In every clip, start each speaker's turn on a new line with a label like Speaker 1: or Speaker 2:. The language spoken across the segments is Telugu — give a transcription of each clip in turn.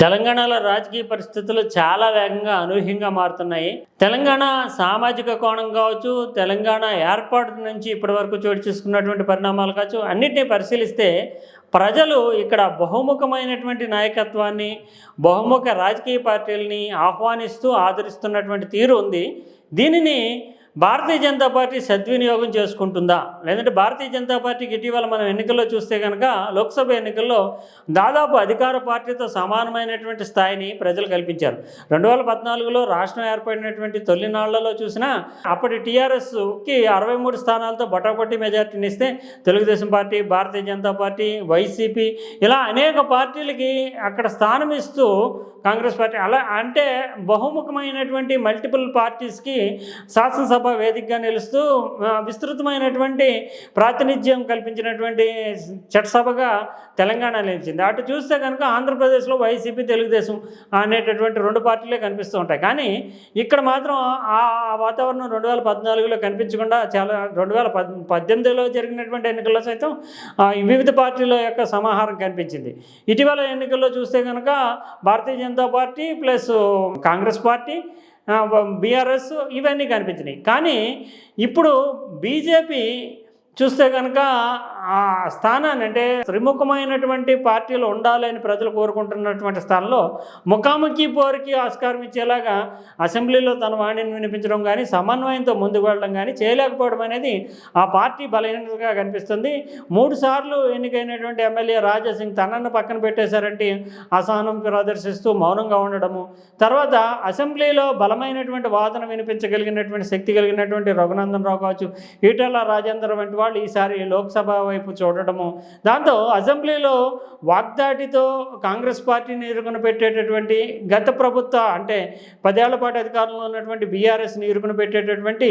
Speaker 1: తెలంగాణలో రాజకీయ పరిస్థితులు చాలా వేగంగా అనూహ్యంగా మారుతున్నాయి. తెలంగాణ సామాజిక కోణం కావచ్చు తెలంగాణ ఏర్పాటు నుంచి ఇప్పటి వరకు చోటు చేసుకున్నటువంటి పరిణామాలు కావచ్చు అన్నిటినీ పరిశీలిస్తే ప్రజలు ఇక్కడ బహుముఖమైనటువంటి నాయకత్వాన్ని బహుముఖ రాజకీయ పార్టీలని ఆహ్వానిస్తూ ఆదరిస్తున్నటువంటి తీరు ఉంది. దీనిని భారతీయ జనతా పార్టీ సద్వినియోగం చేసుకుంటుందా? లేదంటే భారతీయ జనతా పార్టీకి ఇటీవల మనం ఎన్నికల్లో చూస్తే కనుక లోక్సభ ఎన్నికల్లో దాదాపు అధికార పార్టీతో సమానమైనటువంటి స్థాయిని ప్రజలు కల్పించారు. రెండు వేల పద్నాలుగులో రాష్ట్రం ఏర్పడినటువంటి తొలినాళ్ళలో చూసినా అప్పటి టీఆర్ఎస్కి అరవై మూడు స్థానాలతో బటాబట్టి మెజార్టీని ఇస్తే Telugu Desam party Bharatiya Janata party YCP ఇలా అనేక పార్టీలకి అక్కడ స్థానం ఇస్తూ కాంగ్రెస్ పార్టీ అలా అంటే బహుముఖమైనటువంటి మల్టిపుల్ పార్టీస్కి శాసనసభ వేదికగా నిలుస్తూ విస్తృతమైనటువంటి ప్రాతినిధ్యం కల్పించినటువంటి చట్టసభగా తెలంగాణ నిలిచింది. అటు చూస్తే కనుక ఆంధ్రప్రదేశ్లో వైసీపీ తెలుగుదేశం అనేటటువంటి రెండు పార్టీలే కనిపిస్తూ ఉంటాయి. కానీ ఇక్కడ మాత్రం ఆ వాతావరణం రెండు వేల పద్నాలుగులో కనిపించకుండా చాలా రెండు వేల పద్ పద్దెనిమిదిలో జరిగినటువంటి ఎన్నికల్లో సైతం వివిధ పార్టీల యొక్క సమాహారం కనిపించింది. ఇటీవల ఎన్నికల్లో చూస్తే కనుక Bharatiya Janata party plus Congress party BRS ఇవన్నీ కనిపించినాయి. కానీ ఇప్పుడు బీజేపీ చూస్తే కనుక ఆ స్థానాన్ని అంటే త్రిముఖమైనటువంటి పార్టీలు ఉండాలని ప్రజలు కోరుకుంటున్నటువంటి స్థానంలో ముఖాముఖి పోరుకి ఆస్కారం ఇచ్చేలాగా అసెంబ్లీలో తన వాణిని వినిపించడం కానీ సమన్వయంతో ముందుకు వెళ్ళడం కానీ చేయలేకపోవడం అనేది ఆ పార్టీ బలహీనతగా కనిపిస్తుంది. మూడు సార్లు ఎన్నికైనటువంటి ఎమ్మెల్యే రాజాసింగ్ తనను పక్కన పెట్టేశారంటే అసహనం ప్రదర్శిస్తూ మౌనంగా ఉండడము. తర్వాత అసెంబ్లీలో బలమైనటువంటి వాదన వినిపించగలిగినటువంటి శక్తి కలిగినటువంటి రఘునందన్ రావు కావచ్చు ఈటల రాజేందర్ వంటి వాళ్ళు ఈసారి లోక్సభ వైపు చూడటము దాంతో అసెంబ్లీలో వాగ్దాటితో కాంగ్రెస్ పార్టీని ఎదుర్కొని పెట్టేటటువంటి గత ప్రభుత్వ అంటే పదేళ్ళ పాటు అధికారంలో ఉన్నటువంటి బీఆర్ఎస్ని ఎదుర్కొని పెట్టేటటువంటి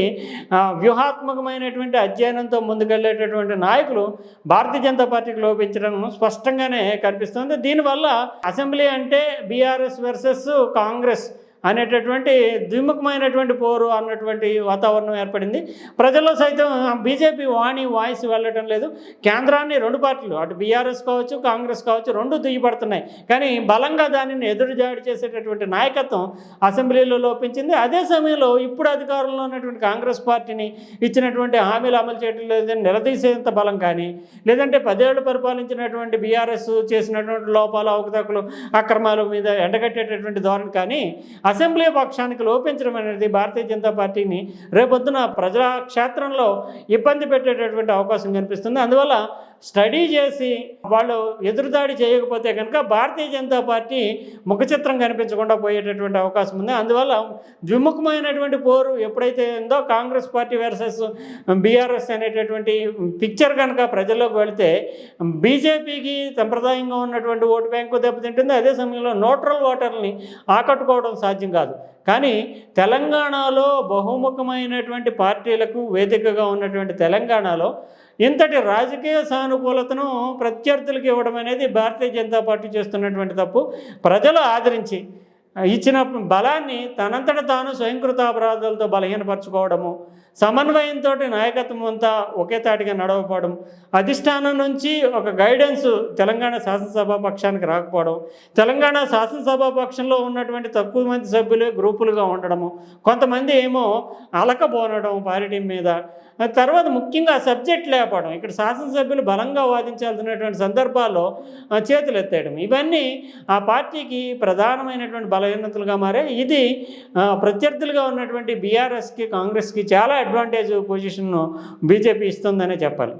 Speaker 1: వ్యూహాత్మకమైనటువంటి అధ్యయనంతో ముందుకెళ్ళేటటువంటి నాయకులు భారతీయ జనతా పార్టీకి లోపించడం స్పష్టంగానే కనిపిస్తుంది. దీనివల్ల అసెంబ్లీ అంటే బీఆర్ఎస్ వర్సెస్ కాంగ్రెస్ అనేటటువంటి ద్విముఖమైనటువంటి పోరు అన్నటువంటి వాతావరణం ఏర్పడింది. ప్రజల్లో సైతం బీజేపీ వాణి వాయిస్ వెళ్ళటం లేదు. కేంద్రాన్ని రెండు పార్టీలు అటు బీఆర్ఎస్ కావచ్చు కాంగ్రెస్ కావచ్చు రెండు దుయ్యబడుతున్నాయి. కానీ బలంగా దానిని ఎదురుజాడి చేసేటటువంటి నాయకత్వం అసెంబ్లీలో లోపించింది. అదే సమయంలో ఇప్పుడు అధికారంలో ఉన్నటువంటి కాంగ్రెస్ పార్టీని ఇచ్చినటువంటి హామీలు అమలు చేయడం లేదని నిలదీసేంత బలం కానీ లేదంటే పదేళ్ళు పరిపాలించినటువంటి బీఆర్ఎస్ చేసినటువంటి లోపాలు అవకతవకలు అక్రమాల మీద ఎండగట్టేటటువంటి ధోరణి కానీ అసెంబ్లీ పక్షానికి లోపించడం అనేది భారతీయ జనతా పార్టీని రేపొద్దున ప్రజా క్షేత్రంలో ఇబ్బంది పెట్టేటటువంటి అవకాశం కనిపిస్తుంది. అందువల్ల స్టడీ చేసి వాళ్ళు ఎదురుదాడి చేయకపోతే కనుక భారతీయ జనతా పార్టీ ముఖచిత్రం కనిపించకుండా పోయేటటువంటి అవకాశం ఉంది. అందువల్ల ద్విముఖమైనటువంటి పోరు ఎప్పుడైతే ఉందో కాంగ్రెస్ పార్టీ వర్సెస్ బీఆర్ఎస్ అనేటటువంటి పిక్చర్ కనుక ప్రజల్లోకి వెళితే బీజేపీకి సంప్రదాయంగా ఉన్నటువంటి ఓటు బ్యాంకు దెబ్బతింటుంది. అదే సమయంలో న్యూట్రల్ ఓటర్ని ఆకట్టుకోవడం సాధ్యం కాదు. కానీ తెలంగాణలో బహుముఖమైనటువంటి పార్టీలకు వేదికగా ఉన్నటువంటి తెలంగాణలో ఇంతటి రాజకీయ సానుకూలతను ప్రత్యర్థులకు ఇవ్వడం అనేది భారతీయ జనతా పార్టీ చేస్తున్నటువంటి తప్పు. ప్రజలు ఆదరించి ఇచ్చిన బలాన్ని తనంతట తాను స్వయంకృత అపరాధాలతో బలహీనపరచుకోవడము సమన్వయంతో నాయకత్వం అంతా ఒకే తాటిగా నడవపోవడం అధిష్టానం నుంచి ఒక గైడెన్స్ తెలంగాణ శాసనసభ పక్షానికి రాకపోవడం తెలంగాణ శాసనసభ పక్షంలో ఉన్నటువంటి తక్కువ మంది సభ్యులే గ్రూపులుగా ఉండడము కొంతమంది ఏమో అలకబోనడం పార్టీ మీద తర్వాత ముఖ్యంగా సబ్జెక్ట్ లేకపోవడం ఇక్కడ శాసనసభ్యులు బలంగా వాదించాల్సినటువంటి సందర్భాల్లో ఆ, చేతులు ఎత్తేయడం. ఇవన్నీ ఆ పార్టీకి ప్రధానమైనటువంటి బలహీనతలుగా మారే ఇది ప్రత్యర్థులుగా ఉన్నటువంటి బీఆర్ఎస్కి కాంగ్రెస్కి చాలా అడ్వాంటేజ్ పొజిషన్ను బీజేపీ ఇస్తుందనే చెప్పాలి.